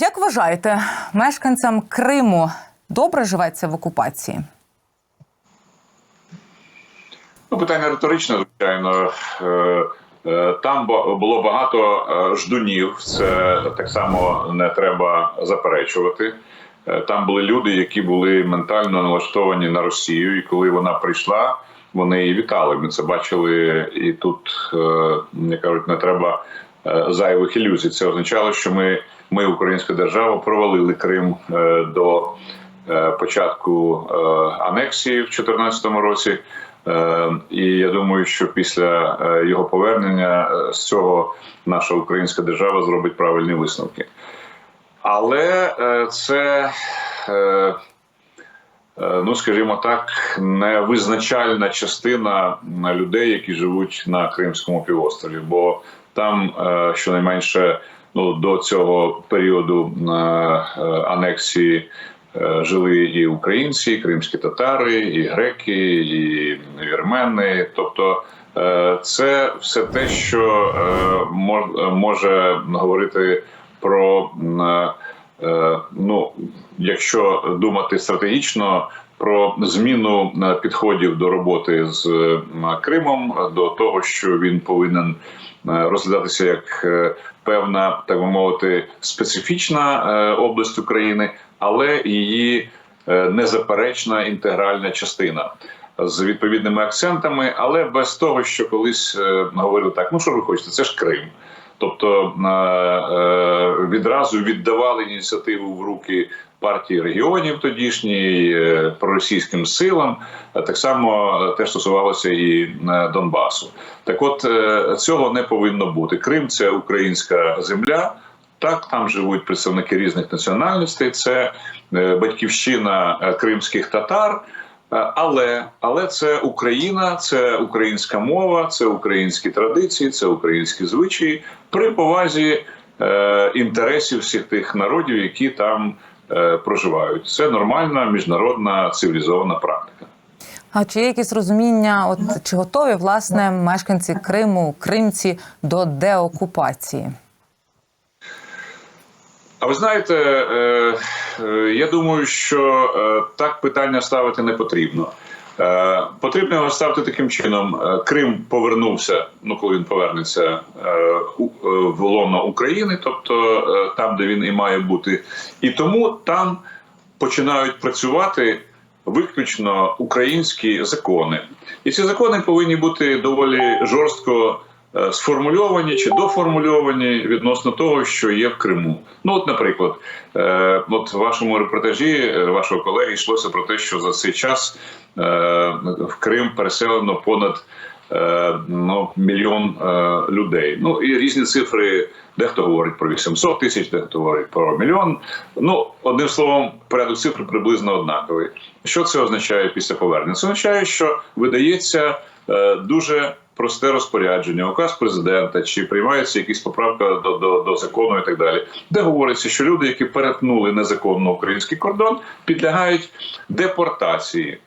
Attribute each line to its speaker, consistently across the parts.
Speaker 1: Як вважаєте, мешканцям Криму добре живеться в окупації?
Speaker 2: Ну, питання риторичне, звичайно. Е, е, Там було багато е, ждунів. Це так само не треба заперечувати. Там були люди, які були ментально налаштовані на Росію, і коли вона прийшла, вони її вітали. Ми це бачили, і тут як кажуть, не треба зайвих ілюзій. Це означало, що ми, ми українська держава, провалили Крим е, до е, початку е, анексії в 2014 році. І я думаю, що після його повернення з цього наша українська держава зробить правильні висновки. Але це, ну скажімо так, не визначальна частина людей, які живуть на Кримському півострові, бо там щонайменше ну, до цього періоду е, е, анексії. е, Жили і українці, і кримські татари, і греки, і вірмени. Тобто це все те, що мож- може говорити про ну, якщо думати стратегічно. Про зміну підходів до роботи з Кримом, до того, що він повинен розглядатися як е, певна, так би мовити, специфічна е, область України, але її е, незаперечна інтегральна частина з відповідними акцентами, але без того, що колись е, говорили так: ну що ви хочете, це ж Крим. Тобто е, е, відразу віддавали ініціативу в руки партії регіонів тодішній е, проросійським силам. Так само теж стосувалося і Донбасу. Так, от цього не повинно бути. Крим це українська земля. Так, там живуть представники різних національностей. Це батьківщина кримських татар. Е, Але але це Україна, це українська мова, це українські традиції, це українські звичаї при повазі е, інтересів всіх тих народів, які там е, проживають. Це нормальна міжнародна цивілізована практика.
Speaker 1: А чи є якісь розуміння, от чи готові власне мешканці Криму, кримці до деокупації?
Speaker 2: А ви знаєте, е, е, я думаю, що е, так питання ставити не потрібно. Потрібно його ставити таким чином: Крим повернувся, ну коли він повернеться в лоно України, тобто там, де він і має бути, і тому там починають працювати виключно українські закони. І ці закони повинні бути доволі жорстко сформульовані чи доформульовані відносно того, що є в Криму. Ну, от, наприклад, е, от в вашому репортажі е, вашого колеги йшлося про те, що за цей час е, в Крим переселено понад е, ну, мільйон е, людей. Ну і різні цифри. Дехто говорить про 800 тисяч, дехто говорить про мільйон. Ну, одним словом, порядок цифр приблизно однаковий. Що це означає після повернення? Це означає, що видається е, дуже просте розпорядження, указ президента, чи приймається якісь поправка до, до, до закону і так далі, де говориться, що люди, які перетнули незаконно український кордон, підлягають депортації.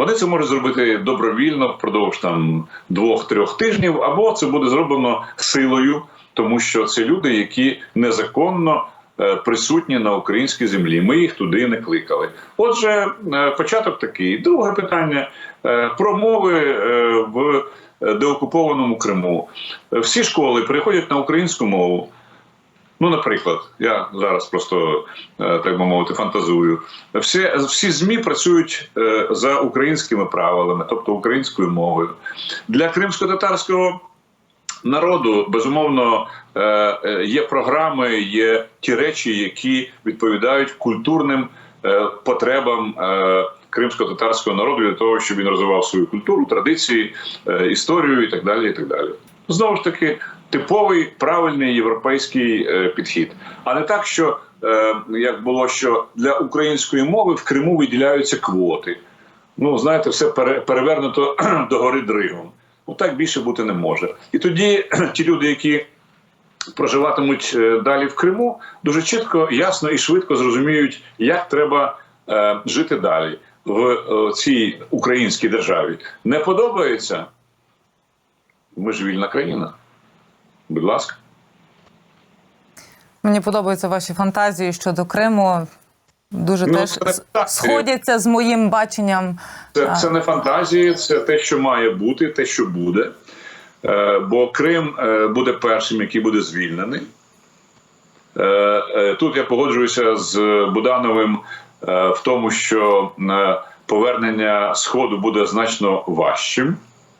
Speaker 2: Вони це можуть зробити добровільно впродовж там двох-трьох тижнів, або це буде зроблено силою, тому що це люди, які незаконно е, присутні на українській землі. Ми їх туди не кликали. Отже, е, початок такий. Друге питання е, про мови в деокупованому Криму. Всі школи переходять на українську мову. Ну, наприклад, я зараз просто е, так би мовити фантазую. Всі, всі змі працюють е, за українськими правилами, тобто українською мовою. Для кримсько-татарського народу безумовно е, є програми, є ті речі, які відповідають культурним потребам. Кримсько-татарського народу для того, щоб він розвивав свою культуру, традиції, е, історію і так далі. І так далі. Знову ж таки, типовий правильний європейський е, підхід, а не так, що е, як було, що для української мови в Криму виділяються квоти. Ну, знаєте, все перевернуто до гори Дригом. Ну так більше бути не може. І тоді ті люди, які проживатимуть далі в Криму, дуже чітко, ясно і швидко зрозуміють, як треба е, жити далі в е, цій українській державі. Не подобається? Ми ж вільна країна. Будь ласка.
Speaker 1: Мені подобаються ваші фантазії щодо Криму. Дуже
Speaker 2: Ну,
Speaker 1: теж
Speaker 2: це
Speaker 1: сходяться з моїм баченням.
Speaker 2: Це, це не фантазії, це те, що має бути, те, що буде. Е, бо Крим е, буде першим, який буде звільнений. Е, е, тут я погоджуюся з Будановим в тому, що е, повернення Сходу буде значно важчим.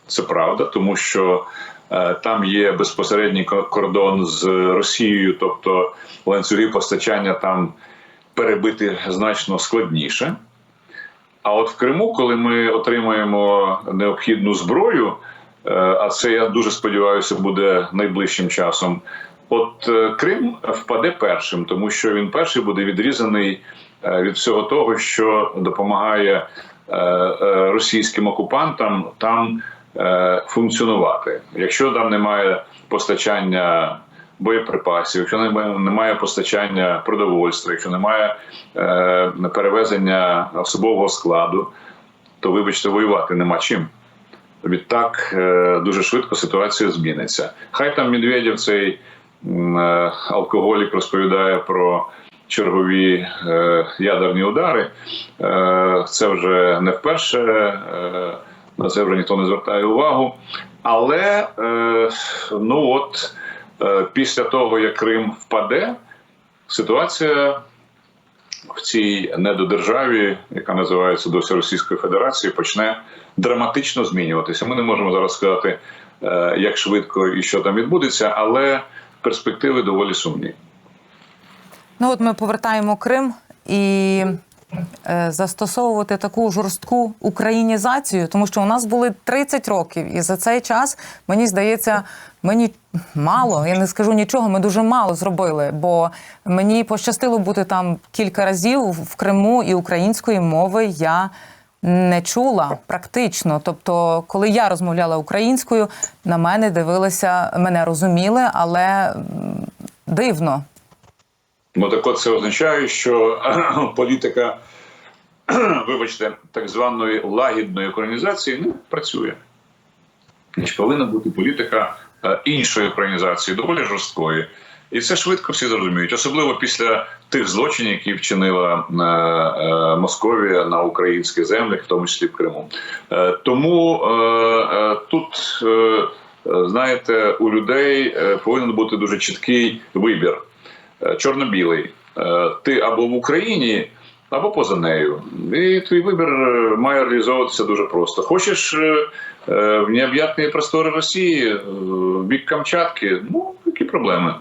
Speaker 2: Це правда, тому що е, там є безпосередній кордон з Росією, тобто ланцюги постачання там перебити значно складніше. А от в Криму, коли ми отримаємо необхідну зброю, е, а це я дуже сподіваюся, буде найближчим часом. От е, Крим впаде першим, тому що він перший буде відрізаний е, від всього того, що допомагає е, е, російським окупантам там е, функціонувати. Якщо там немає постачання боєприпасів, якщо немає, постачання продовольства, якщо немає е, перевезення особового складу, то вибачте, воювати нема чим. Відтак е, дуже швидко ситуація зміниться. Хай там Медведєв цей е, алкоголік розповідає про чергові е, ядерні удари. Е, це вже не вперше, е, на це вже ніхто не звертає увагу. Але ну от після того, як Крим впаде, ситуація в цій недодержаві, яка називається досі Російською Федерацією, почне драматично змінюватися. Ми не можемо зараз сказати, як швидко і що там відбудеться, але перспективи доволі сумні.
Speaker 1: Ну от ми повертаємо Крим і е, застосовувати таку жорстку українізацію, тому що у нас були 30 років, і за цей час мені здається, мені мало. Я не скажу нічого. Ми дуже мало зробили, бо мені пощастило бути там кілька разів в Криму, і української мови я. Не чула практично. Тобто, коли я розмовляла українською, на мене дивилися, мене розуміли, але дивно.
Speaker 2: Ну так от це означає, що політика, вибачте, так званої лагідної українізації не працює. Значить, повинна бути політика е, іншої українізації, доволі жорсткої. І це швидко всі зрозуміють, особливо після тих злочинів, які вчинила е, е, Московія на українських землях, в тому числі в Криму. Тому тут, знаєте, у людей повинен бути дуже чіткий вибір чорно-білий. Е, Ти або в Україні, або поза нею. І твій вибір е, має реалізовуватися дуже просто. Хочеш е, е, в необ'ятні простори Росії, е, в бік Камчатки, ну які проблеми.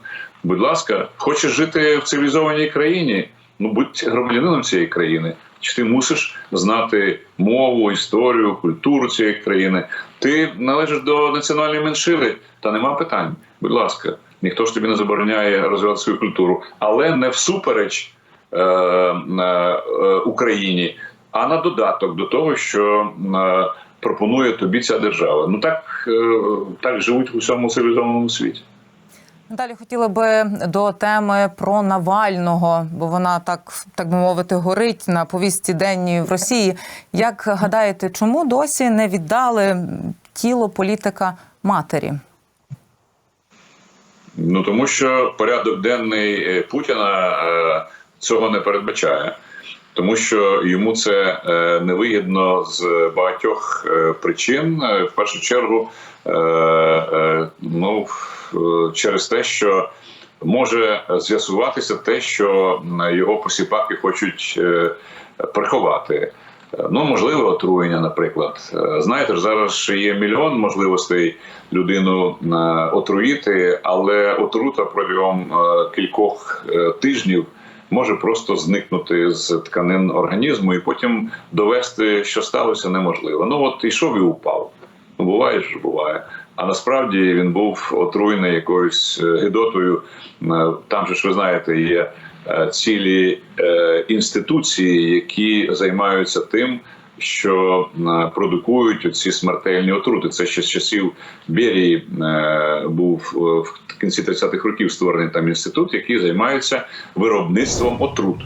Speaker 2: Будь ласка, хочеш жити в цивілізованій країні? Ну будь громадянином цієї країни. Чи ти мусиш знати мову, історію, культуру цієї країни? Ти належиш до національної меншини, та нема питань. Будь ласка, ніхто ж тобі не забороняє розвивати свою культуру, але не всупереч е, е, Україні, а на додаток до того, що е, пропонує тобі ця держава. Ну так, е, так живуть в усьому цивілізованому світі.
Speaker 1: Далі хотіла би до теми про Навального, бо вона так так би мовити горить на повістці денній в Росії. Як гадаєте, чому досі не віддали тіло політика матері?
Speaker 2: Ну тому що порядок денний е, Путіна е, цього не передбачає, тому що йому це е, невигідно з багатьох причин. В першу чергу, ну через те, що може з'ясуватися те, що його посіпаки хочуть приховати. Е, Ну, можливо, отруєння, наприклад. Е, Знаєте зараз є мільйон можливостей людину е, отруїти, але отрута протягом кількох тижнів може просто зникнути з тканин організму, і потім довести, що сталося, неможливо. Ну от ішов і упав. Ну, буває ж, буває. А насправді він був отруєний якоюсь е, гидотою. Е, Там же ж ви знаєте, є е, цілі інституції, які займаються тим, що продукують ці смертельні отрути. Це ще з часів Берії був в кінці 30-х років створений там інститут, який займається виробництвом отрут.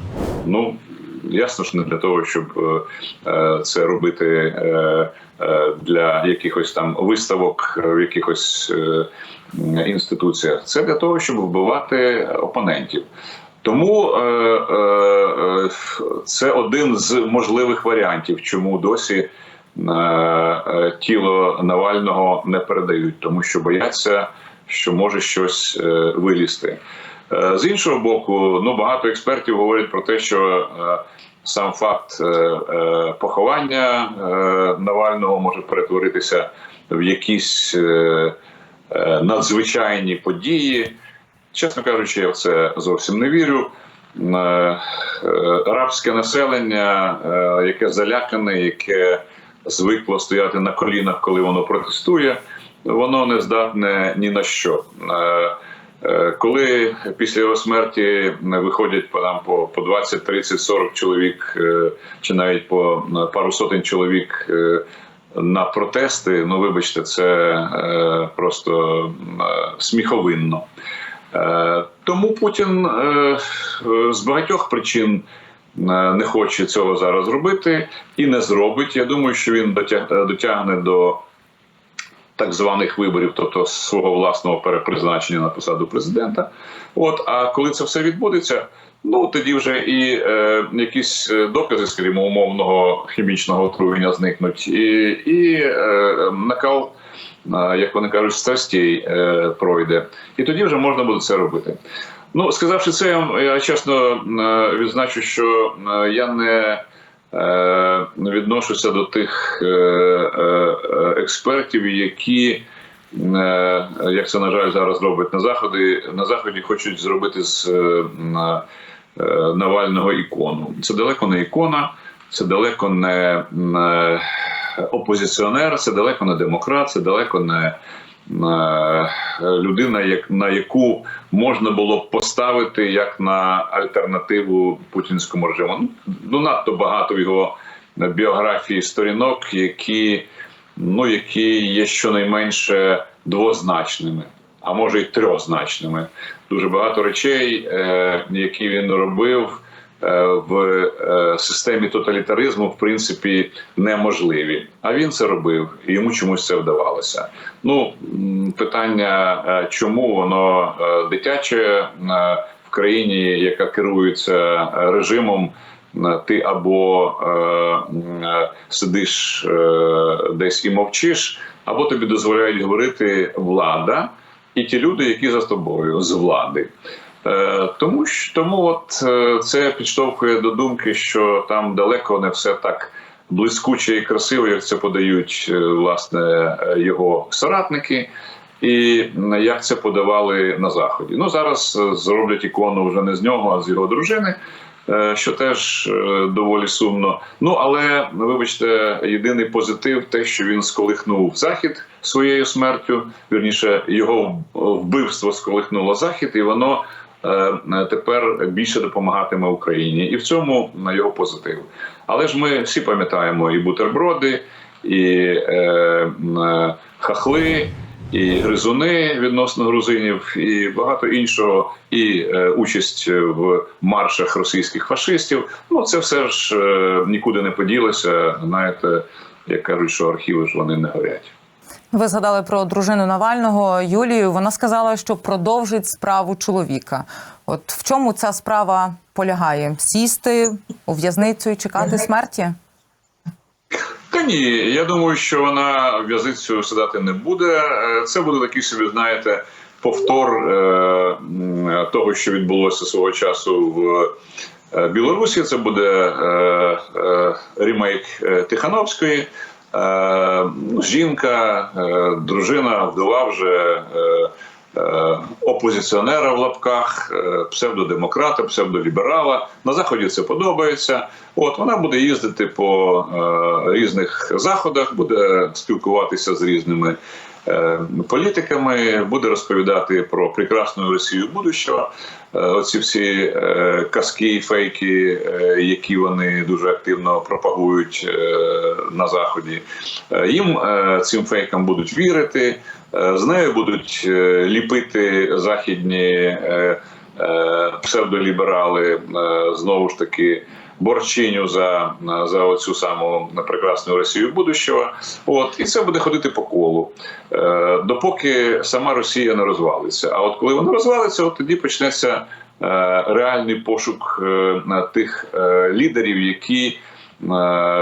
Speaker 2: Ну ясно ж не для того, щоб е, е, це робити е, для якихось там виставок в якихось інституціях. Це для того, щоб вбивати опонентів. Тому е, е, це один з можливих варіантів, чому досі е, тіло Навального не передають, тому що бояться, що може щось вилізти. Е, З іншого боку, ну багато експертів говорять про те, що е, сам факт е, поховання Навального може перетворитися в якісь надзвичайні події. Чесно кажучи, я в це зовсім не вірю. Е, е, Арабське населення, яке залякане, яке звикло стояти на колінах, коли воно протестує, воно не здатне ні на що. Е, е, Коли після його смерті виходять по нам по, по 20, 30, 40 чоловік, е, чи навіть по е, пару сотень чоловік е, на протести, ну вибачте, це е, просто е, сміховинно. Е, Тому Путін е, е, з багатьох причин е, не хоче цього зараз робити і не зробить. Я думаю, що він дотяг- е, дотягне до так званих виборів, тобто свого власного перепризначення на посаду президента. От а коли це все відбудеться, ну тоді вже і е, якісь е, докази, скажімо, умовного хімічного отруєння зникнуть, і, і е, накал, е, як вони кажуть, страстей е, пройде. І тоді вже можна буде це робити. Ну, сказавши це, я чесно відзначу, що я не відношуся до тих е, е, е, експертів, які, е, як це на жаль зараз роблять на заході, на заході хочуть зробити з е, на, е, Навального ікону. Це далеко не ікона, це далеко не опозиціонер, це далеко не демократ, це далеко не. Е, Людина, як на яку можна було б поставити як на альтернативу путінському режиму. Ну, Ну надто багато в його біографії сторінок, які, ну, які є щонайменше двозначними, а може й трьохзначними. Дуже багато речей, е, які він робив в е, системі тоталітаризму, в принципі, неможливі. А він це робив, і йому чомусь це вдавалося. Ну, питання, е, чому воно е, дитяче е, в країні, яка керується е, режимом. е, Ти або е, е, сидиш е, десь і мовчиш, або тобі дозволяють говорити влада і ті люди, які за тобою з влади. Е, Тому що тому, от е, це підштовхує до думки, що там далеко не все так блискуче і красиво, як це подають е, власне його соратники, і як це подавали на заході. Ну зараз зроблять ікону вже не з нього, а з його дружини. Що теж доволі сумно. Ну але вибачте, єдиний позитив те, що він сколихнув захід своєю смертю. Вірніше, його вбивство сколихнуло захід, і воно тепер більше допомагатиме Україні, і в цьому на його позитив. Але ж ми всі пам'ятаємо і бутерброди, і е, е, хахли, і гризуни відносно грузинів, і багато іншого, і е, участь в маршах російських фашистів. Ну це все ж е, нікуди не поділося. Знаєте, як кажуть, що архіви ж вони не горять.
Speaker 1: Ви згадали про дружину Навального Юлію. Вона сказала, що продовжить справу чоловіка. От в чому ця справа полягає? Сісти у в'язницю і чекати смерті?
Speaker 2: Та ні, я думаю, що вона в'язницю сідати не буде. Е, Це буде такий собі, знаєте, повтор е, того, що відбулося свого часу в е, Білорусі. Це буде е, е, ремейк е, Тихановської. Е, жінка, е, дружина, вдова вже. Е, Опозиціонера в лапках, псевдодемократа, псевдоліберала. На заході це подобається. От вона буде їздити по різних заходах, буде спілкуватися з різними політиками, буде розповідати про прекрасну Росію будущого. Е, оці всі е, казки, фейки, е, які вони дуже активно пропагують е, на заході. Е, їм е, цим фейкам будуть вірити. Е, З нею будуть е, ліпити західні е, е, псевдоліберали, е, знову ж таки. Борчиню за, за оцю саму прекрасну Росію будущого. От і це буде ходити по колу, е, допоки сама Росія не розвалиться. А от коли вона розвалиться, от тоді почнеться е, реальний пошук е, тих лідерів, які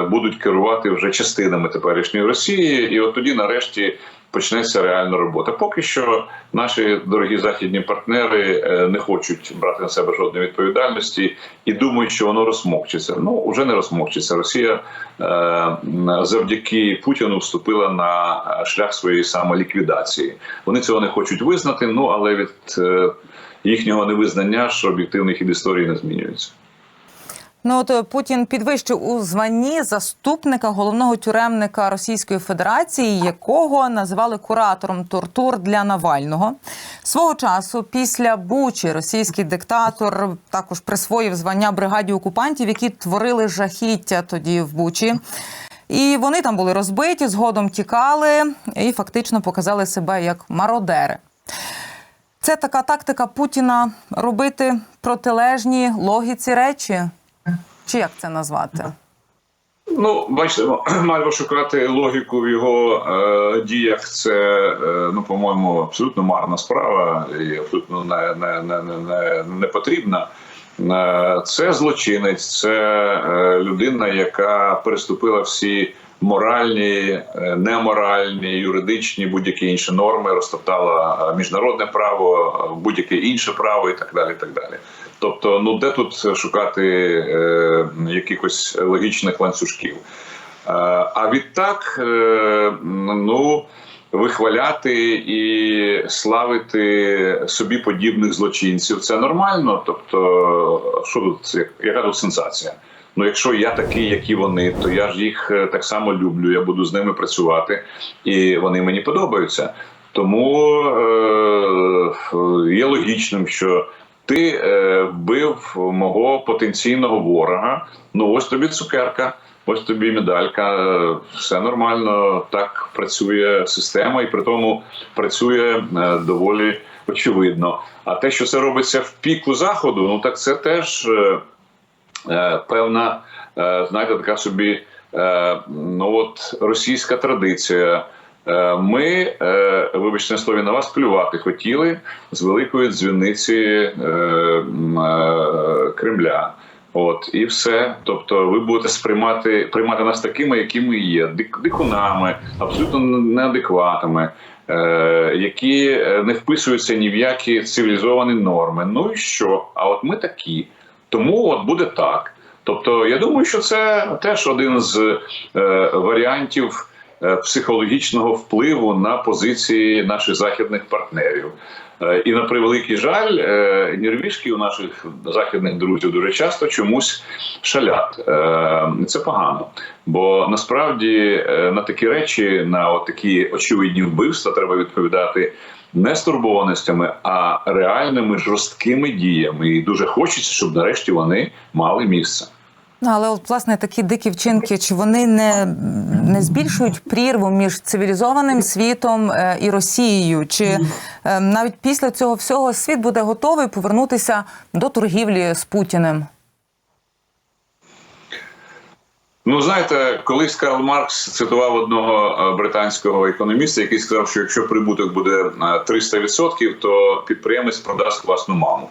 Speaker 2: будуть керувати вже частинами теперішньої Росії, і от тоді, нарешті, почнеться реальна робота. Поки що наші дорогі західні партнери е, не хочуть брати на себе жодної відповідальності і думають, що воно розмокчиться. Ну вже не розмокчиться. Росія е, завдяки Путіну вступила на шлях своєї самоліквідації. Вони цього не хочуть визнати. Ну але від е, їхнього невизнання ж об'єктивний хід історії не змінюється.
Speaker 1: Ну от е, Путін підвищив у званні заступника головного тюремника Російської Федерації, якого називали куратором тортур для Навального. Свого часу після Бучі російський диктатор також присвоїв звання бригаді окупантів, які творили жахіття тоді в Бучі. І вони там були розбиті, згодом тікали і фактично показали себе як мародери. Це така тактика Путіна робити протилежні логіці речі. Чи як це назвати?
Speaker 2: Ну, бачите, маємо шукати логіку в його е, діях. Це, е, ну, по-моєму, абсолютно марна справа і абсолютно не, не, не, не, не, потрібна. Е, це злочинець, це е, людина, яка переступила всі моральні, е, неморальні, юридичні будь-які інші норми, розтоптала е, міжнародне право, е, будь-яке інше право і так далі. І так далі. Тобто, ну де тут шукати е, якихось логічних ланцюжків? Е, а відтак, е, ну вихваляти і славити собі подібних злочинців це нормально. Тобто, що тут яка тут сенсація? Ну, якщо я такий, як і вони, то я ж їх е, так само люблю. Я буду з ними працювати, і вони мені подобаються. Тому е, є логічним, що ти е, вбив мого потенційного ворога. Ну ось тобі цукерка, ось тобі медалька. Е, Все нормально. Так працює система, і при тому працює е, доволі очевидно. А те, що це робиться в піку заходу, ну так це теж е, е, певна, е, знаєте, така собі е, ну от російська традиція. Е, Ми, е, вибачте слові, на вас плювати хотіли з великої дзвіниці е, Кремля. От і все. Тобто, ви будете сприймати приймати нас такими, якими є, дикунами, абсолютно неадекватами, які не вписуються ні в які цивілізовані норми. Ну і що? А от ми такі. Тому от буде так. Тобто, я думаю, що це теж один з варіантів психологічного впливу на позиції наших західних партнерів. Е, І на превеликий жаль, е, нервішки у наших західних друзів дуже часто чомусь шалять. Е, Це погано. Бо насправді е, на такі речі, на такі очевидні вбивства, треба відповідати не стурбованостями, а реальними жорсткими діями. І дуже хочеться, щоб нарешті вони мали місце.
Speaker 1: Ну, але от власне такі дикі вчинки, чи вони не, не збільшують прірву між цивілізованим світом е, і Росією? Чи е, навіть після цього всього світ буде готовий повернутися до торгівлі з Путіним?
Speaker 2: Ну, знаєте, колись Карл Маркс цитував одного е, британського економіста, який сказав, що якщо прибуток буде е, 300%, то підприємець продасть власну маму.